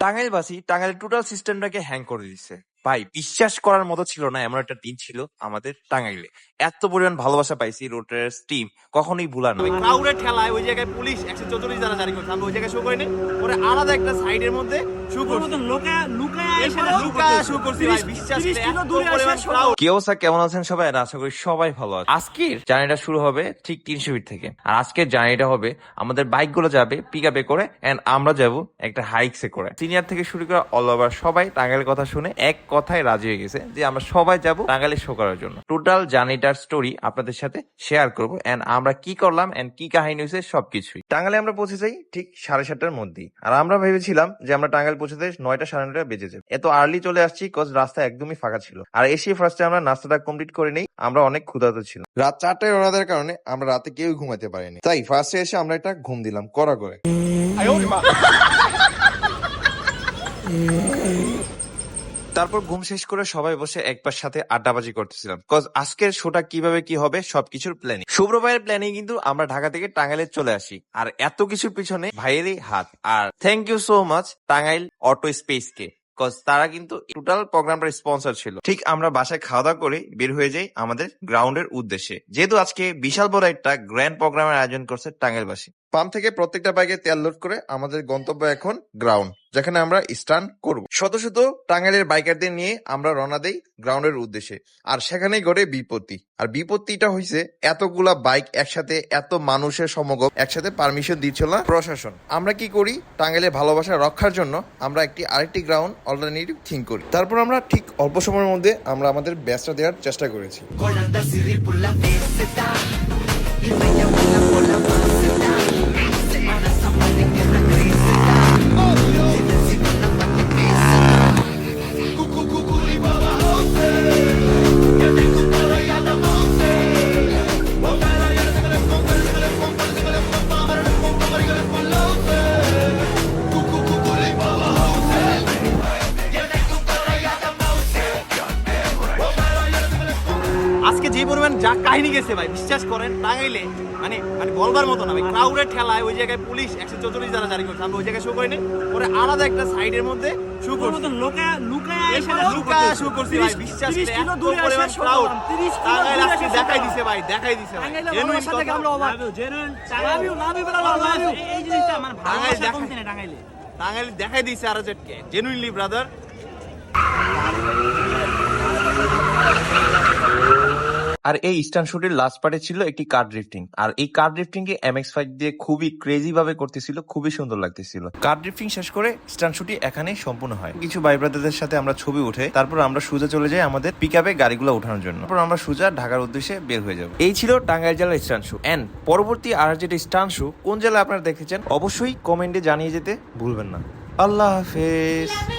টাঙ্গাইলবাসী টাঙ্গাইলের টোটাল সিস্টেমটাকে হ্যাং করে দিচ্ছে ভাই বিশ্বাস করার মতো ছিল না এমন একটা দিন ছিল আমাদের টাঙ্গাইলে। এত পরিমাণ ভালোবাসা পাইছি রোটার টিম কখনোই ভুলার নয় ক্রাউডের ঠেলায় ওই জায়গায় পুলিশ একশো চৌচল্লিশ দ্বারা জারি করছে আমরা ওই জায়গায় শো করিনি। পরে আলাদা একটা সাইডের মধ্যে শু করছি। কি অবস্থা কেমন আছেন সবাই? আশা করি সবাই ভালো আছে আজকের? জার্নিটা শুরু হবে ঠিক তিনশো ফিট থেকে। আর আজকের জার্নিটা হবে আমাদের বাইকগুলো যাবে পিক আপে করে এন্ড আমরা যাব একটা হাইকসে করে। সিনিয়র থেকে শুরু করে অল ওভার সবাই টাঙ্গাইল কথা শুনে এক কথায় রাজি হয়ে গেছে যে আমরা সবাই যাব টাঙ্গাইলে শো করার জন্য। টোটাল জার্নিটার স্টোরি আপনাদের সাথে শেয়ার করব এন্ড আমরা কি করলাম এন্ড কি কাহিনী হয়েছে সবকিছুই। টাঙ্গাইলে আমরা পৌঁছে যাই ঠিক সাড়ে সাতটার মধ্যেই। আর আমরা ভেবেছিলাম যে আমরা টাঙ্গাইল পৌঁছতে নয়টা সাড়ে নয়টা বেজে যাবে। এত আর্লি চলে আসছি কজ রাস্তা একদমই ফাঁকা ছিল। আর এসে ফার্স্টে আমরা নাস্তাটা কমপ্লিট করে নেই আমরা অনেক ক্ষুধার্ত ছিল রাত চারটায় রওনা দেওয়ার কারণে আমরা রাতে কেউ ঘুমাতে পারিনি। তাই ফার্স্টে এসে আমরা একটা ঘুম দিলাম করা। করে তারপর ঘুম শেষ করে সবাই বসে একবার সাথে আড্ডাবাজি করতেছিলাম। কজ আজকের শোটা কীভাবে কি হবে সবকিছুর প্ল্যানিং শুভ্র ভাইয়ের প্ল্যানিং কিন্তু আমরা ঢাকা থেকে টাঙ্গাইলে চলে আসি। আর এত কিছুর পিছনে ভাইয়েরই হাত। আর thank you so much Tangail auto space K. Cause তারা কিন্তু টোটাল প্রোগ্রামটার স্পন্সর ছিল। ঠিক আমরা বাসায় খাওয়া দাওয়া করে বের হয়ে যাই আমাদের গ্রাউন্ডের উদ্দেশ্যে। যেহেতু আজকে বিশাল বড় একটা গ্র্যান্ড প্রোগ্রামের আয়োজন করছে টাঙ্গাইলবাসী। পাম্প থেকে প্রত্যেকটা বাইকে তেল লোড করে আমাদের গন্তব্য এখন গ্রাউন্ড যেখানে আমরা স্টান করব। শত শত টাঙ্গাইলের বাইকারদের নিয়ে আমরা রওনা দেই গ্রাউন্ডের উদ্দেশ্যে, আর সেখানেই ঘটে বিপত্তি। আর বিপত্তিটা হয়েছে এতগুলা বাইক একসাথে, এত মানুষের সমগম একসাথে পারমিশন দিচ্ছিল না প্রশাসন। আমরা কি করি? টাঙ্গাইলের ভালোবাসা রক্ষার জন্য আমরা একটি আরেকটি গ্রাউন্ড অল্টারনেটিভ থিঙ্ক করি। তারপর আমরা ঠিক অল্প সময়ের মধ্যে আমরা আমাদের ব্যাচটা দেওয়ার চেষ্টা করেছি। যে পরিমাণ যা কাহিনী গেছে ভাই বিশ্বাস করেন টাঙ্গাইলে মানে মানে বলবার মতো না ভাই। ক্রাউডের ঠেলায় ওই জায়গায় পুলিশ একশো চৌচল্লিশ দ্বারা জারি করছে আমরা ওই জায়গায় শো করিনি। পরে আলাদা একটা সাইডের মধ্যে শু করছি। এরপরে লুকায়া শু করছি ভাই বিশ্বাস করে এত পরিমাণ crowd। টাঙ্গাইল আজকে দেখাই দিছে ভাই দেখাই দিছে ভাই। Genuine কথা। টাঙ্গাইল দেখাই দিছে আরও জেটকে জেনুইনলি ব্রাদার আর এই স্টান শুটের লাস্ট পার্টে ছিল একটি কার ড্রিফটিং আর এই কার ড্রিফটিং কে এমএক্স ফাইভ দিয়ে খুবই ক্রেজি ভাবে করতেছিল, খুবই সুন্দর লাগতেছিল। কার ড্রিফটিং শেষ করে স্টান শুটি এখানেই সম্পূর্ণ হয়। কিছু ভাই ব্রাদারদের সাথে আমরা ছবি উঠে, তারপর আমরা সোজা চলে যাই আমাদের পিক আপে গাড়িগুলো ওঠানোর জন্য। তারপর আমরা সোজা ঢাকার উদ্দেশ্যে বের হয়ে যাব। এই ছিল টাঙ্গাইল জেলার স্টান শু এন্ড পরবর্তী আর যেটা স্টান শু কোন জেলা আপনারা দেখেছেন? অবশ্যই কমেন্টে জানিয়ে যেতে ভুলবেন না। আল্লাহ হাফেজ।